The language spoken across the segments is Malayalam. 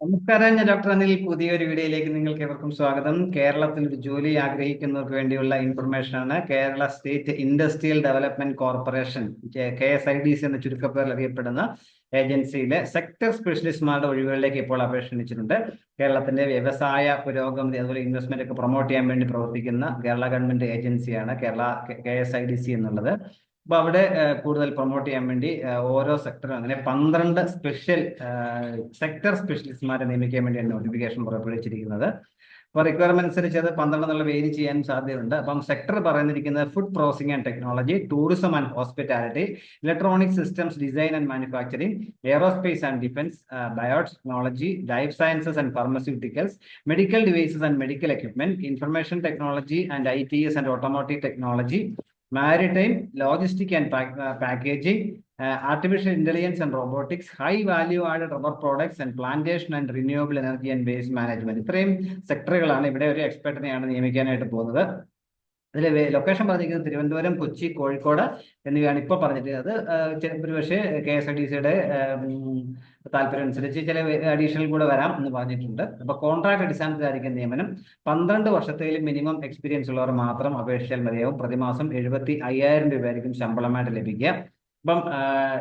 നമസ്കാരം ഞാൻ ഡോക്ടർ അനിൽ. പുതിയൊരു വീഡിയോയിലേക്ക് നിങ്ങൾക്ക് എവർക്കും സ്വാഗതം. കേരളത്തിൽ ഒരു ജോലി ആഗ്രഹിക്കുന്നവർക്ക് വേണ്ടിയുള്ള ഇൻഫർമേഷൻ ആണ് Kerala state industrial development corporation K S I D C എന്ന ചുരുക്കപ്പേരിൽ അറിയപ്പെടുന്ന ഏജൻസിയിലെ സെക്ടർ സ്പെഷ്യലിസ്റ്റുമാരുടെ ഒഴിവുകളിലേക്ക് ഇപ്പോൾ അപേക്ഷ ക്ഷണിച്ചിട്ടുണ്ട് കേരളത്തിന്റെ വ്യവസായ പുരോഗമതി അതുപോലെ ഇൻവെസ്റ്റ്മെന്റ് ഒക്കെ പ്രൊമോട്ട് ചെയ്യാൻ വേണ്ടി പ്രവർത്തിക്കുന്ന കേരള ഗവൺമെന്റ് ഏജൻസിയാണ് Kerala K S I D C എന്നുള്ളത്. അപ്പൊ അവിടെ കൂടുതൽ പ്രൊമോട്ട് ചെയ്യാൻ വേണ്ടി ഓരോ സെക്ടറും അങ്ങനെ പന്ത്രണ്ട് സ്പെഷ്യൽ സെക്ടർ സ്പെഷ്യലിസ്റ്റ്മാരെ നിയമിക്കാൻ വേണ്ടിയാണ് നോട്ടിഫിക്കേഷൻ പുറപ്പെടുവിച്ചിരിക്കുന്നത് അപ്പോൾ റിക്വയർമെന്റ് അനുസരിച്ച് അത് പന്ത്രണ്ട് എന്നുള്ള വേരി ചെയ്യാൻ സാധ്യതയുണ്ട്. അപ്പം sector പറയുന്നിരിക്കുന്നത് food processing and technology tourism and hospitality electronic systems design and manufacturing aerospace and defence biotechnology life sciences and pharmaceuticals medical devices and medical equipment information technology and I T S and automotive technology maritime logistic and packaging artificial intelligence and robotics high value add rubber products and plantation and renewable energy and waste management ഇത്രയും സെക്ടറുകളാണ് ഇവിടെ ഒരു എക്സ്പെർട്ടിനെയാണ് നിയമിക്കാനായിട്ട് പോകുന്നത്. അതിൽ ലൊക്കേഷൻ പറഞ്ഞിരിക്കുന്നത് തിരുവനന്തപുരം കൊച്ചി കോഴിക്കോട് എന്നിവയാണ് ഇപ്പോൾ പറഞ്ഞിട്ടുള്ളത് ഒരു പക്ഷേ കെ എസ് ആർ ടി സിയുടെ താല്പര്യം അനുസരിച്ച് ചില അഡീഷണൽ കൂടെ വരാം എന്ന് പറഞ്ഞിട്ടുണ്ട്. അപ്പൊ കോൺട്രാക്ട് അടിസ്ഥാനത്തിലായിരിക്കും നിയമനം. പന്ത്രണ്ട് വർഷത്തേലും മിനിമം എക്സ്പീരിയൻസ് ഉള്ളവർ മാത്രം അപേക്ഷിച്ചാൽ മതിയാവും. പ്രതിമാസം എഴുപത്തി അയ്യായിരം രൂപയായിരിക്കും ശമ്പളമായിട്ട് ലഭിക്കുക. അപ്പം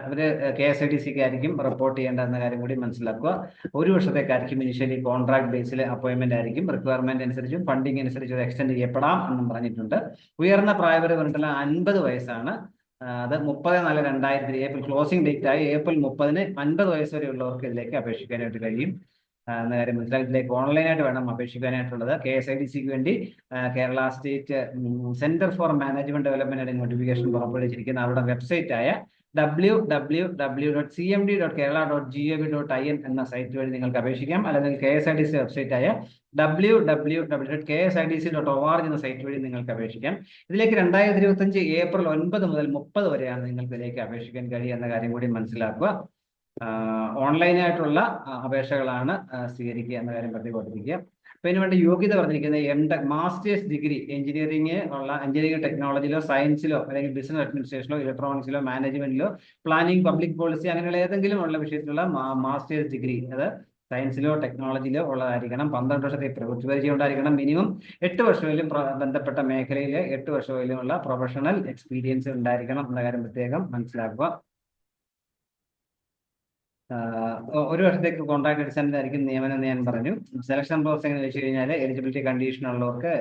അവർ കെ എസ് ഐ ടി സിക്ക് ആയിരിക്കും റിപ്പോർട്ട് ചെയ്യേണ്ട എന്ന കാര്യം കൂടി മനസ്സിലാക്കുക. ഒരു വർഷത്തേക്കായിരിക്കും ഇനിഷ്യലി കോൺട്രാക്ട് ബേസിൽ അപ്പോയിന്റ്മെന്റ് ആയിരിക്കും. റിക്വയർമെന്റ് അനുസരിച്ചും ഫണ്ടിങ് അനുസരിച്ച് എക്സ്റ്റെൻഡ് ചെയ്യപ്പെടാം എന്നും പറഞ്ഞിട്ടുണ്ട്. ഉയർന്ന പ്രായപരിധി പറഞ്ഞിട്ടുള്ള അൻപത് വയസ്സാണ്. അത് മുപ്പത് നാല് രണ്ടായിരത്തി ഏപ്രിൽ ക്ലോസിംഗ് ഡേറ്റ് ആയി ഏപ്രിൽ മുപ്പതിന് അൻപത് വയസ്സ് വരെയുള്ളവർക്ക് ഇതിലേക്ക് അപേക്ഷിക്കാനായിട്ട് കഴിയും. എന്ന കാര്യം മനസ്സിലാക്കി ഇതിലേക്ക് ഓൺലൈനായിട്ട് വേണം അപേക്ഷിക്കാനായിട്ടുള്ളത്. കെ എസ് ഐ ഡി സിക്ക് വേണ്ടി Kerala state centre for management development notification പുറപ്പെടുവിച്ചിരിക്കുന്ന അവരുടെ വെബ്സൈറ്റ് ആയ W W W dot C M D dot Kerala dot G O V dot I N എന്ന സൈറ്റ് വഴി നിങ്ങൾക്ക് അപേക്ഷിക്കാം. അല്ലെങ്കിൽ K S I D C website ആയ W W W dot K S I D C dot O R എന്ന സൈറ്റ് വഴി നിങ്ങൾക്ക് അപേക്ഷിക്കാം. ഇതിലേക്ക് രണ്ടായിരത്തി ഇരുപത്തി അഞ്ച് ഏപ്രിൽ ഒൻപത് മുതൽ മുപ്പത് വരെയാണ് നിങ്ങൾക്ക് ഇതിലേക്ക് അപേക്ഷിക്കാൻ കഴിയുക എന്ന കാര്യം കൂടി മനസ്സിലാക്കുക. ഓൺലൈനായിട്ടുള്ള അപേക്ഷകളാണ് സ്വീകരിക്കുക എന്ന കാര്യം പ്രത്യേകം അപ്പൊ ഇതിന് വേണ്ട യോഗ്യത പറഞ്ഞിരിക്കുന്നത് M tech masters degree engineering ഉള്ള എഞ്ചിനീയറിംഗ് ടെക്നോളജിയിലോ സയൻസിലോ അല്ലെങ്കിൽ ബിസിനസ് അഡ്മിനിസ്ട്രേഷനിലോ ഇലക്ട്രോണിക്സിലോ മാനേജ്മെന്റിലോ പ്ലാനിംഗ് പബ്ലിക് പോളിസി അങ്ങനെയുള്ള ഏതെങ്കിലും ഉള്ള വിഷയത്തിലുള്ള മാസ്റ്റേഴ്സ് ഡിഗ്രി അത് സയൻസിലോ ടെക്നോളജിയിലോ ഉള്ളതായിരിക്കണം. പന്ത്രണ്ട് വർഷത്തെ പ്രവൃത്തി പരിചയം ഉണ്ടായിരിക്കണം മിനിമം എട്ട് വർഷമെങ്കിലും ബന്ധപ്പെട്ട മേഖലയിൽ എട്ട് വർഷമെങ്കിലും ഉള്ള പ്രൊഫഷണൽ എക്സ്പീരിയൻസ് ഉണ്ടായിരിക്കണം എന്ന കാര്യം പ്രത്യേകം മനസ്സിലാക്കുക. ഒരു വർഷത്തേക്ക് കോൺട്രാക്ട് അടിസ്ഥാനത്തിലായിരിക്കും നിയമനം എന്ന് ഞാൻ പറഞ്ഞു. സെലക്ഷൻ പ്രോസസ് എങ്ങനെ വെച്ച് കഴിഞ്ഞാൽ എലിജിബിലിറ്റി കണ്ടീഷൻ ഉള്ളവർക്ക്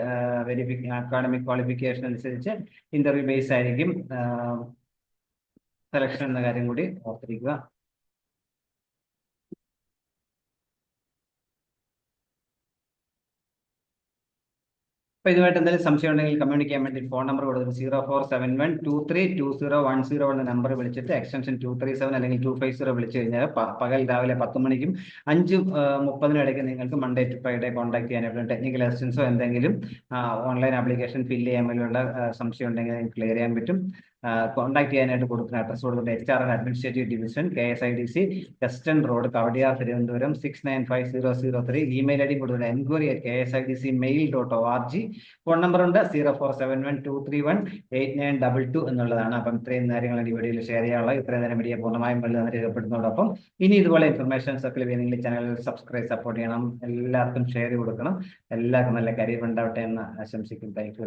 വെരിഫിക്ക അക്കാഡമിക് ക്വാളിഫിക്കേഷൻ അനുസരിച്ച് ഇന്റർവ്യൂ ബേസ് ആയിരിക്കും സെലക്ഷൻ എന്ന കാര്യം കൂടി ഓർത്തിരിക്കുക. അപ്പൊ ഇതുമായിട്ട് എന്തെങ്കിലും സംശയം ഉണ്ടെങ്കിൽ കമ്മ്യൂണിക്കേറ്റ് ചെയ്യാൻ വേണ്ടി ഫോൺ നമ്പർ കൊടുക്കും zero four seven one two three two zero one zero എന്ന നമ്പർ വിളിച്ചിട്ട് എക്സ്റ്റൻഷൻ ടു ത്രീ സെവൻ അല്ലെങ്കിൽ ടു ഫൈവ് സീറോ വിളിച്ചു കഴിഞ്ഞാൽ പകൽ രാവിലെ പത്ത് മണിക്കും അഞ്ച് മുപ്പതിനും ഇടയ്ക്ക് നിങ്ങൾക്ക് മൺഡേ ടു ഫ്രൈഡേ കോൺടാക്ട് ചെയ്യാനായിട്ട് ടെക്നിക്കൽ അസിസ്റ്റൻസോ എന്തെങ്കിലും ഓൺലൈൻ ആപ്ലിക്കേഷൻ ഫില്ല് ചെയ്യാൻ വേണ്ടിയുള്ള സംശയം ഉണ്ടെങ്കിൽ ക്ലിയർ ചെയ്യാൻ പറ്റും. കോൺടാക്ട് ചെയ്യാനായിട്ട് കൊടുക്കുന്ന അഡ്രസ് കൊടുക്കുന്നത് H R administrative division K S I D C western road Kowdiar Thiruvananthapuram six nine five zero zero three email I D കൊടുക്കുന്ന enquiry at K S I D C mail dot O R G phone number ഉണ്ട് zero four seven one two three one eight nine double two എന്നുള്ളതാണ്. അപ്പം ഇത്രയും നേരങ്ങൾ ഈ വീഡിയോയിൽ ഷെയർ ചെയ്യാനുള്ള ഇത്രയും നേരം വീഡിയോ പൂർണമായും വെള്ളം രേഖപ്പെടുത്തുന്നതോടൊപ്പം ഇനി ഇതുപോലെ ഇൻഫർമേഷൻസ് ഒക്കെ ലഭിക്കുന്നെങ്കിൽ ചാനൽ സബ്സ്ക്രൈബ് സപ്പോർട്ട് ചെയ്യണം. എല്ലാവർക്കും ഷെയർ കൊടുക്കണം. എല്ലാവർക്കും നല്ല കരിയർ ഉണ്ടാവട്ടെ എന്ന് ആശംസിക്കും താങ്ക്